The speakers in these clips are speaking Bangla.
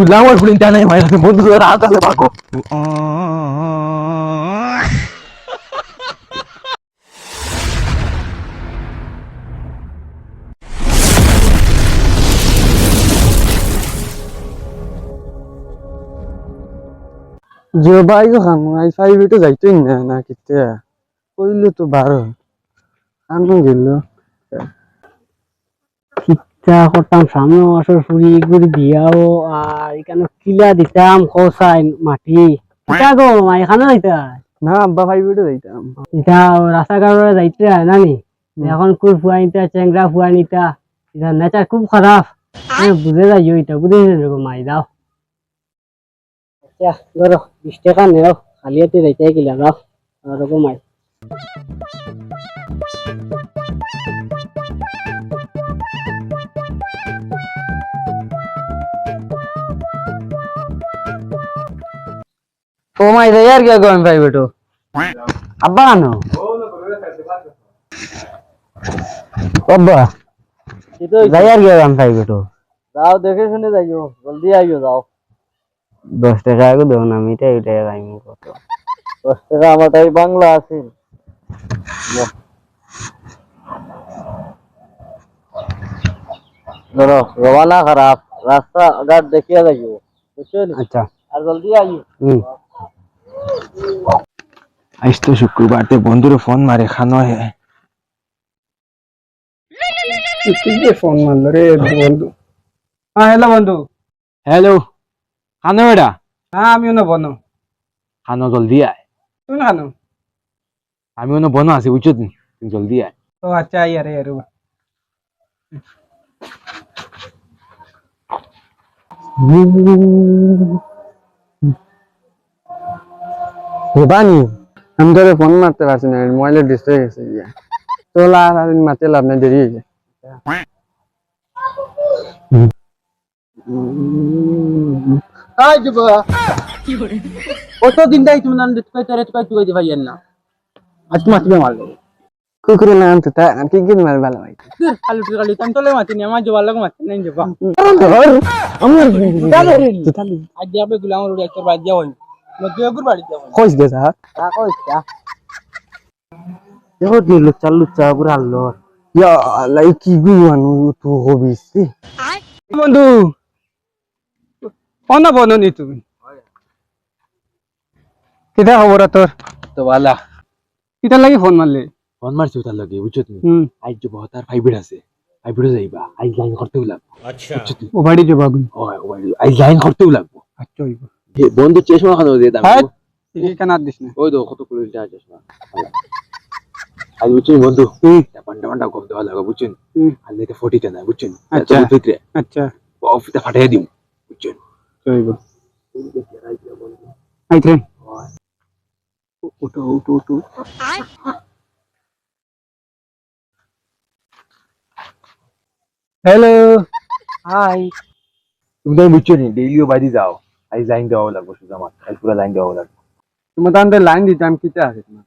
বুঝলাম ওর ফুলিন টানে মাইরা বন্ধু তোর হাত আছে পাকো যে বাইক খাম আই ফাইভে যাইতেই না না কিতে কইলে তো বারো। আনো গেল ইচ্ছা করতাম সামনে মাসের ফুরি গুড়ি দিয়াও আর এখানে কিলা দিতাম খসাই মাটি। কিতা গো এখানে যাইতা না আব্বা ভাই ফাইভে যাইতাম এটা রাস্তাঘাটে যাইতে হয় না নি এখন কুর ফুয়া নিতা চেংরা ফুয়া নিতা এটা নেচার খুব খারাপ। বুঝে যাই এটা বুঝে মাই দাও আচ্ছা ধরো বিশ টাকা নেও খালি হাতে যাইতে কিলা দাও আর মাই ও মাই রে यार क्या गोइंग फाइव तो আব্বা আনো अब्बा যাই আর গিয়ে গান ফাইভ তো যাও দেখে শুনে যাইও জলদি আইও যাও দশ টাকা আগে দেবো না আমি এটাই এটাই গাইমি কত দশ টাকা আমারটাই বাংলা আছে ধরো রওনা খারাপ রাস্তা ঘাট দেখিয়া যাইও বুঝছো নি? আচ্ছা আর জলদি আইও হুম আজ তো শুক্রবার তে বন্ধুরে ফোন মারে খানো হে। কিকে ফোন মারলো রে বন্ধু? হ্যাঁ হ্যালো বন্ধু। হ্যালো খানো এটা হ্যাঁ আমিও না বনো। খানো জলদি আয়। তুই না খানো? আমিও না বনো আছি বুঝছ তুমি? জলদি আয়। ও আচ্ছা ইয়ার ইয়ার বানি আমি তোরে ফোন মারতে পারছি না মোবাইলে ডিস্ট্রাক্ট হয়ে গেছে গিয়া। তোলা আর মারতে লাভ নাই দেরি হয়ে যায়। যুবা দিন দাই তুমি নান তুই তোরে তুই না? আজ মারলো। না আনতে তা আর কি কি মার ভালো ভাই খালি তুই খালি তান তোলে মাতি নি আমার জবা লাগা মাতি নাই জবা আমার আজ যাবে গুলাম রোড একটা বাদ যাও কইস গেছে হ্যাঁ তা কইছা লুচ্চা লুচ্চা পুরা আল্লো ইয়া লাই কি গু তু হবিস বন্ধু? অন বননি তুমি। কিটা খবর তোর? তো বালা। কিটা লাগি ফোন মারলে? ফোন মারছি তার লগে বুঝছ তুমি হুম। আজ যে বহুত আর আছে। ফাইভ যাইবা আজ লাইন করতেও লাগবো আচ্ছা। ও বাড়ি যাবা গুন ওই ওই আজ লাইন করতেও লাগবো। আচ্ছা বন্ধু চশমা খানো দিয়ে দাম? হ্যাঁ দিস না। ওই তো কত করে যা চশমা। আজ বুঝছেন বন্ধু? পান্ডা পান্ডা কম দেওয়া লাগবে বুঝছেন। আজ এটা না বুঝছেন? আচ্ছা। ভিতরে আচ্ছা। অফিসে ফাটাই দিম বুঝছেন? উঠো হ্যালো হাই তুমি তো বুঝছ নি? ডেইলিও বাইরে যাও। আজ লাইন দেওয়া লাগবে শুধু আমার আজ পুরো লাইন দেওয়া লাগবে তোমার তান্তে লাইন দিতাম কিটা আছে তোমার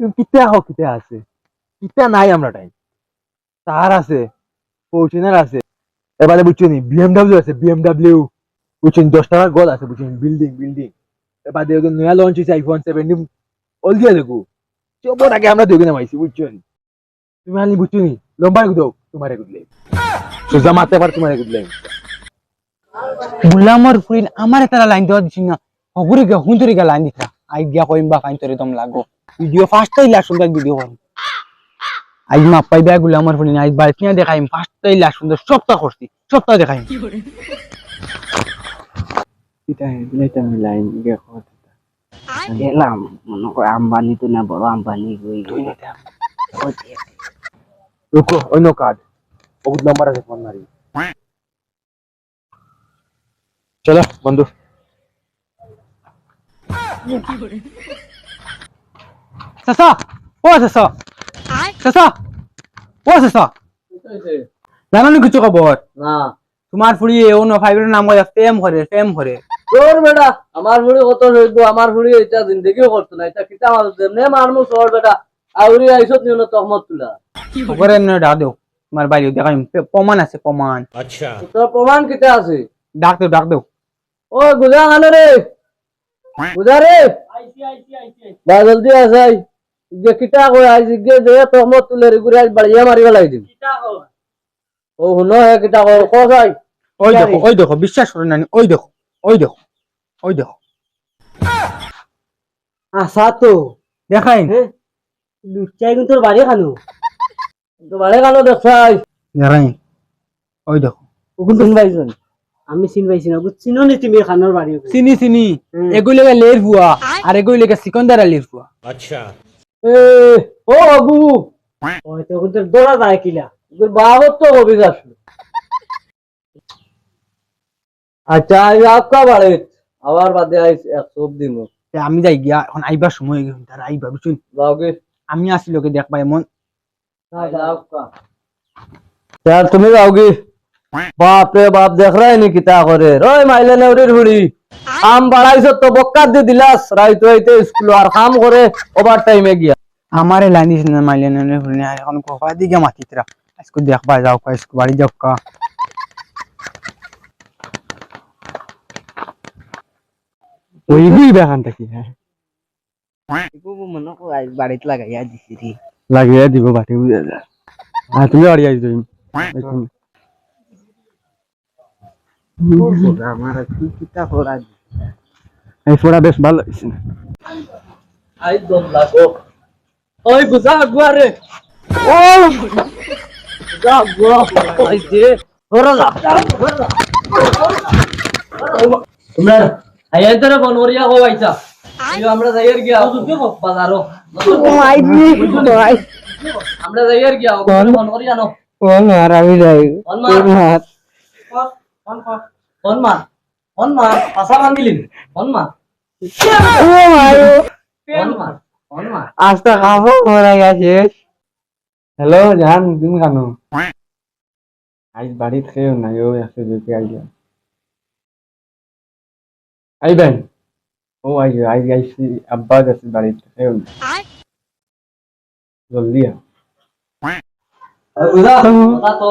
তুমি কিতে আহো কিতে আছে কিতে নাই আমরা টাইম তার আছে ফরচুনার আছে এবারে বুঝছ নি বিএমডব্লিউ আছে বিএমডব্লিউ বুঝছেন দশ টাকার গল আছে বুঝছেন বিল্ডিং বিল্ডিং এবারে ওদের নয়া লঞ্চ হয়েছে আইফোন সেভেন্টিন অল দিয়ে দেখো চোপর আগে আমরা দেখে নামাইছি বুঝছেন তুমি আনি বুঝছ নি লম্বা গুদো তোমার গুদলে সোজা মারতে পার তোমার গুদলে গুলামর ফুরিন আমার তারা লাইন দেওয়া দিছি না হগুরি গে হুঁতরি গে লাইন দিতা আই গিয়া কইম বা ফাইন তোরে দম লাগো ভিডিও ফার্স্ট টাই লাস্ট সুন্দর ভিডিও করুন আজ মা পাই বে গুলামর ফুরিন আজ বালতি না দেখাইম ফার্স্ট টাই লাস্ট সুন্দর সপ্তাহ করছি সপ্তাহ দেখাইম এটা আমি লাইন দেখো গেলাম মনে করে আম্বানি তো না বড় আম্বানি হয়ে গেল রুকো অন্য কার্ড বহুত নাম্বার আছে ফোন মারি চলো বন্ধু। চাচা ও চাচা। চাচা ও চাচা। জানো নি কিছু খবর? না। তোমার ফুড়ি ও ন ফাইভের নাম কয় ফেম করে ফেম করে। তোর বেটা আমার ফুড়ি কত হইব আমার ফুড়ি এটা জিন্দগিও করতো না এটা কিতা মানুষ যেমনে মারমু তোর বেটা আউরি আইসত নিও না তহমত তুলা। ন দেও তোমার প্রমাণ আছে প্রমাণ। তোর প্রমাণ কিতা আছে? ডাক দেও ডাক দেও। ও গুজা খানো রে। গুজা রে। বা জলদি আসাই যে কিটা কই আই জিগে যে তহমত তুলে রে গুড়াই বাড়িয়া মারিবা লাগি দিম। ও হুনো হে কিটা কই কসাই ওই দেখো ওই দেখো বিশ্বাস করে নানি ওই দেখো ওই দেখো ওই দেখো। আসা তো। দেখাই। লুচাই কিন্তু তোর বাড়ি খানো তো বাড়ি কানো দেখাই। দেখাই। ওই দেখো। ওগুন চিন পাইছন আমি চিন পাইছি চিনো নি তুমি চিনি চিনি। এগুলি লের হুয়া আর এগুলি সিকন্দার আলির হুয়া আচ্ছা। এ যায় কিলা তো আচ্ছা আমি আপকা বাৰে আবার বাদে আইস এক সব দিমু আমি যাই গিয়া এখন আইবার সময় গেল তার আইবা বুঝুন যাওগে আমি আসি লোকে দেখবা এমন যাও কা তুমি যাওগে বাপে বাপ দেখরাই নি কিতা করে? রই মাইলে নেউরির হুড়ি। আম বাড়াইছ তো বক্কার দি দিলাস। রাইত হইতে স্কুল আর কাম করে ওভার টাইমে গিয়া। লাইন দিছ না মাইলে নেউরির হুড়ি। আর এখন কোপা আজকে দেখবা যাও বাড়ি যাও কা। ওই থাকি হ্যাঁ। লাগাইয়া দিছি রে। লাগাইয়া দিব বাটি বুঝা যা আর তুমি এই ফোড়া বেশ ভালো হয়েছে আই দম লাগো ওই বুঝা গুয়া রে ও বুঝা গুয়া ওই যে ওরা যা তোমরা আইয়া তোরা বনরিয়া হো আইছা আমরা যাইয়ার গিয়া বাজারো আমরা যাইয়ার গিয়া বনরিয়া নো কোন আর আমি যাই ফোন মার ফোন মার পাশা বান্ধিলিন মার ফোন মার আস্তা খাব মরা গেছে। হ্যালো জান তুমি কেন। আজ বাড়ি খেয়েও না ও একশো যেতে আইয়া আইবেন ও আই আই আইসি আব্বা গেছে বাড়িতে খেয়েও না জলদি আ বুঝা তো।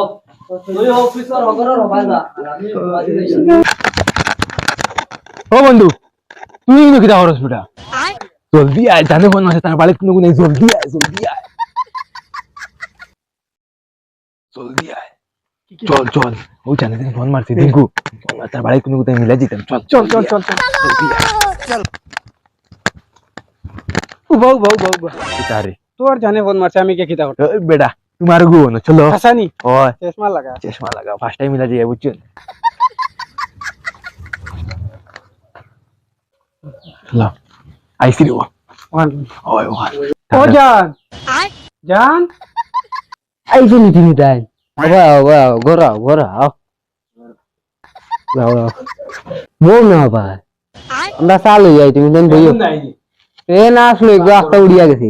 ও বন্ধু তুই কিন্তু কিতা করস বেটা। জলদি আয় জানে ফোন আছে তার বাড়িতে কোনো কোনো জলদি আয় জলদি আয়। জলদি আয়। চল চল। ও জানে দিন ফোন মারছি দিঙ্কু তার বাড়িতে কোনো কোথায় মিলে যেতাম চল চল চল চল চল। জলদি আয়। বউ বউ বউ বউ তারে তোর জানে ফোন মারছে আমি কে খিতা করতে বেটা। তোমার গো না চলো হাসানি ওই চশমা লাগা চশমা লাগা ফার্স্ট টাইম মিলা যাই বুঝছেন লা আইসি রে ও ওয়ান ওই ওই ও জান জান আইছো নি তুমি তাই ওয়া ওয়া গোরা গোরা আও লাও লাও বউ না ভাই আমরা চালু যাই তুমি দেন বইও এ না আসলো একটু আস্তা উড়িয়া গেছে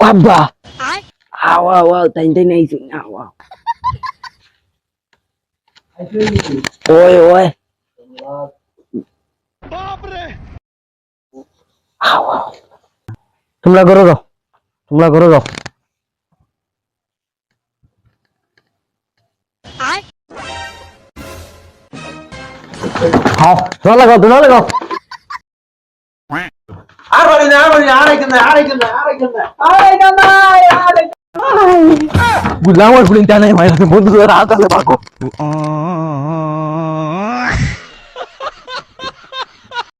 আব্বা আও আও আও তাই তাই নাইছো আও আও ওই ওই তোমরা করো যাও তোমরা করো যাও হ্যাঁ ধোয়া লাগাও ধোয়া লাগাও গুলাম আর পুলিন টানে মাইরা বন্ধু রাত আছে পাকো